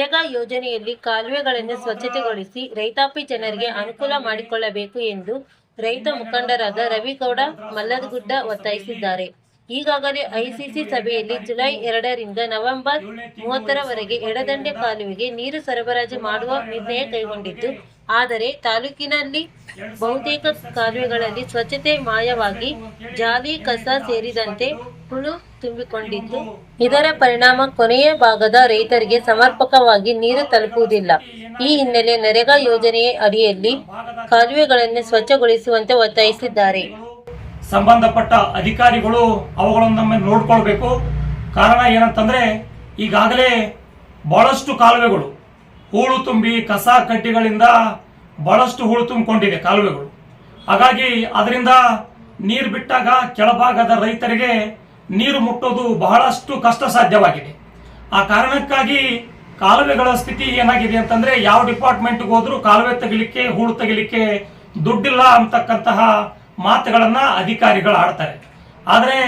ನರೇಗಾ ಯೋಜನೆಯಲ್ಲಿ ಕಾಲುವೆಗಳನ್ನು ಸ್ವಚ್ಛತೆಗೊಳಿಸಿ ರೈತಾಪಿ ಜನರಿಗೆ ಅನುಕೂಲ ಮಾಡಿಕೊಳ್ಳಬೇಕು ಎಂದು ರೈತ ಮುಖಂಡರಾದ ರವಿಗೌಡ ಮಲ್ಲದಗುಡ್ಡ ಒತ್ತಾಯಿಸಿದ್ದಾರೆ. ಈಗಾಗಲೇ ಐಸಿಸಿ ಸಭೆಯಲ್ಲಿ ಜುಲೈ ಎರಡರಿಂದ ನವೆಂಬರ್ ಮೂವತ್ತರವರೆಗೆ ಎಡದಂಡೆ ಕಾಲುವೆಗೆ ನೀರು ಸರಬರಾಜು ಮಾಡುವ ನಿರ್ಣಯ ಕೈಗೊಂಡಿದ್ದು ಆದರೆ ತಾಲೂಕಿನಲ್ಲಿ ಬಹುತೇಕ ಕಾಲುವೆಗಳಲ್ಲಿ ಸ್ವಚ್ಛತೆ ಮಾಯವಾಗಿ ಜಾಲಿ ಕಸ ಸೇರಿದಂತೆ ಹುಳು ತುಂಬಿಕೊಂಡಿದ್ದು. ಇದರ ಪರಿಣಾಮ ಕೊನೆಯ ಭಾಗದ ರೈತರಿಗೆ ಸಮರ್ಪಕವಾಗಿ ನೀರು ತಲುಪುವುದಿಲ್ಲ. ಈ ಹಿನ್ನೆಲೆ ನರೇಗಾ ಯೋಜನೆಯ ಅಡಿಯಲ್ಲಿ ಕಾಲುವೆಗಳನ್ನು ಸ್ವಚ್ಛಗೊಳಿಸುವಂತೆ ಒತ್ತಾಯಿಸಿದ್ದಾರೆ. ಸಂಬಂಧಪಟ್ಟ ಅಧಿಕಾರಿಗಳು ಅವುಗಳನ್ನೊಮ್ಮೆ ನೋಡ್ಕೊಳ್ಬೇಕು. ಕಾರಣ ಏನಂತಂದ್ರೆ ಈಗಾಗಲೇ ಬಹಳಷ್ಟು ಕಾಲುವೆಗಳು ಹೂಳು ತುಂಬಿ ಕಸ ಕಡ್ಡಿಗಳಿಂದ ಬಹಳಷ್ಟು ಹೂಳು ತುಂಬಿಕೊಂಡಿದೆ ಕಾಲುವೆಗಳು. ಹಾಗಾಗಿ ಅದರಿಂದ ನೀರು ಬಿಟ್ಟಾಗ ಕೆಳಭಾಗದ ರೈತರಿಗೆ ನೀರು ಮುಟ್ಟೋದು ಬಹಳಷ್ಟು ಕಷ್ಟ ಸಾಧ್ಯವಾಗಿದೆ ಆ ಕಾರಣಕ್ಕಾಗಿ ಕಾಲುವೆಗಳ ಸ್ಥಿತಿ ಏನಾಗಿದೆ ಅಂತಂದ್ರೆ ಯಾವ ಡಿಪಾರ್ಟ್ಮೆಂಟ್ಗೆ ಹೋದ್ರೂ ಕಾಲುವೆ ತೆಗಿಲಿಕ್ಕೆ, ಹೂಳು ತೆಗಿಲಿಕ್ಕೆ ದುಡ್ಡಿಲ್ಲ ಅಂತಕ್ಕಂತಹ ಮಾತುಗಳನ್ನ ಅಧಿಕಾರಿಗಳು ಆಡ್ತಾರೆ. ಆದರೆ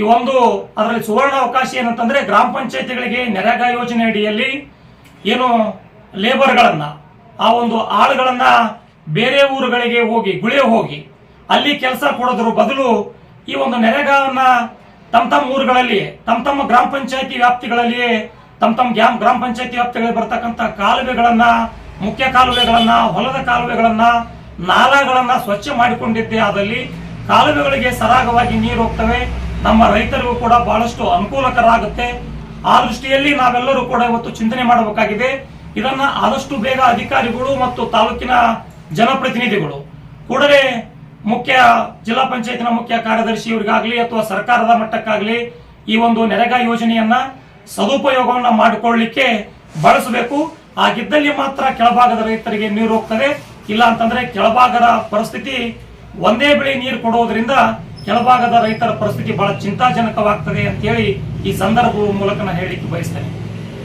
ಈ ಒಂದು ಅದರಲ್ಲಿ ಸುವರ್ಣ ಅವಕಾಶ ಏನಂತಂದ್ರೆ ಗ್ರಾಮ ಪಂಚಾಯತಿಗಳಿಗೆ ನರೇಗಾ ಯೋಜನೆ ಅಡಿಯಲ್ಲಿ ಏನು ಲೇಬರ್ಗಳನ್ನ ಆ ಒಂದು ಆಳುಗಳನ್ನ ಬೇರೆ ಊರುಗಳಿಗೆ ಹೋಗಿ ಗುಳೆ ಹೋಗಿ, ಅಲ್ಲಿ ಕೆಲಸ ಕೊಡೋದ್ರ ಬದಲು ಈ ಒಂದು ನೆರೆಗಾವನ್ನು ತಮ್ಮ ತಮ್ಮ ಊರುಗಳಲ್ಲಿ ತಮ್ಮ ತಮ್ಮ ಗ್ರಾಮ ಪಂಚಾಯತಿ ವ್ಯಾಪ್ತಿಗಳಲ್ಲಿಯೇ ತಮ್ಮ ತಮ್ಮ ಗ್ರಾಮ ಗ್ರಾಮ ಪಂಚಾಯತಿ ವ್ಯಾಪ್ತಿಗಳಲ್ಲಿ ಬರ್ತಕ್ಕಂಥ ಕಾಲುವೆಗಳನ್ನ, ಮುಖ್ಯ ಕಾಲುವೆಗಳನ್ನ, ಹೊಲದ ಕಾಲುವೆಗಳನ್ನ, ನಾಲಗಳನ್ನ ಸ್ವಚ್ಛ ಮಾಡಿಕೊಂಡಿದ್ದೇ ಆದಲ್ಲಿ ಕಾಲುವೆಗಳಿಗೆ ಸರಾಗವಾಗಿ ನೀರು ಹೋಗ್ತವೆ. ನಮ್ಮ ರೈತರಿಗೂ ಕೂಡ ಬಹಳಷ್ಟು ಅನುಕೂಲಕರ ಆಗುತ್ತೆ ಆ ದೃಷ್ಟಿಯಲ್ಲಿ ನಾವೆಲ್ಲರೂ ಕೂಡ ಇವತ್ತು ಚಿಂತನೆ ಮಾಡಬೇಕಾಗಿದೆ. ಇದನ್ನ ಆದಷ್ಟು ಬೇಗ ಅಧಿಕಾರಿಗಳು ಮತ್ತು ತಾಲೂಕಿನ ಜನಪ್ರತಿನಿಧಿಗಳು, ಕೂಡಲೇ ಮುಖ್ಯ ಜಿಲ್ಲಾ ಪಂಚಾಯತ್ನ ಮುಖ್ಯ ಕಾರ್ಯದರ್ಶಿ ಕಾರ್ಯದರ್ಶಿಯವರಿಗಾಗ್ಲಿ ಅಥವಾ ಸರ್ಕಾರದ ಮಟ್ಟಕ್ಕಾಗಲಿ ಈ ಒಂದು ನೆರೆಗಾ ಯೋಜನೆಯನ್ನ ಸದುಪಯೋಗವನ್ನ ಮಾಡಿಕೊಳ್ಳಲಿಕ್ಕೆ ಬಳಸಬೇಕು. ಆಗಿದ್ದಲ್ಲಿ ಮಾತ್ರ ಕೆಳಭಾಗದ ರೈತರಿಗೆ ನೀರು ಹೋಗ್ತದೆ. ಇಲ್ಲ ಅಂತಂದ್ರೆ ಕೆಳಭಾಗದ ಪರಿಸ್ಥಿತಿ ಒಂದೇ ಬೆಳೆ ನೀರು ಕೊಡುವುದರಿಂದ ಕೆಳಭಾಗದ ರೈತರ ಪರಿಸ್ಥಿತಿ ಬಹಳ ಚಿಂತಾಜನಕವಾಗ್ತದೆ ಅಂತ ಹೇಳಿ ಈ ಸಂದರ್ಭದ ಮೂಲಕ ನಾನು ಹೇಳಿಕ್ಕೆ ಬಯಸ್ತೇನೆ.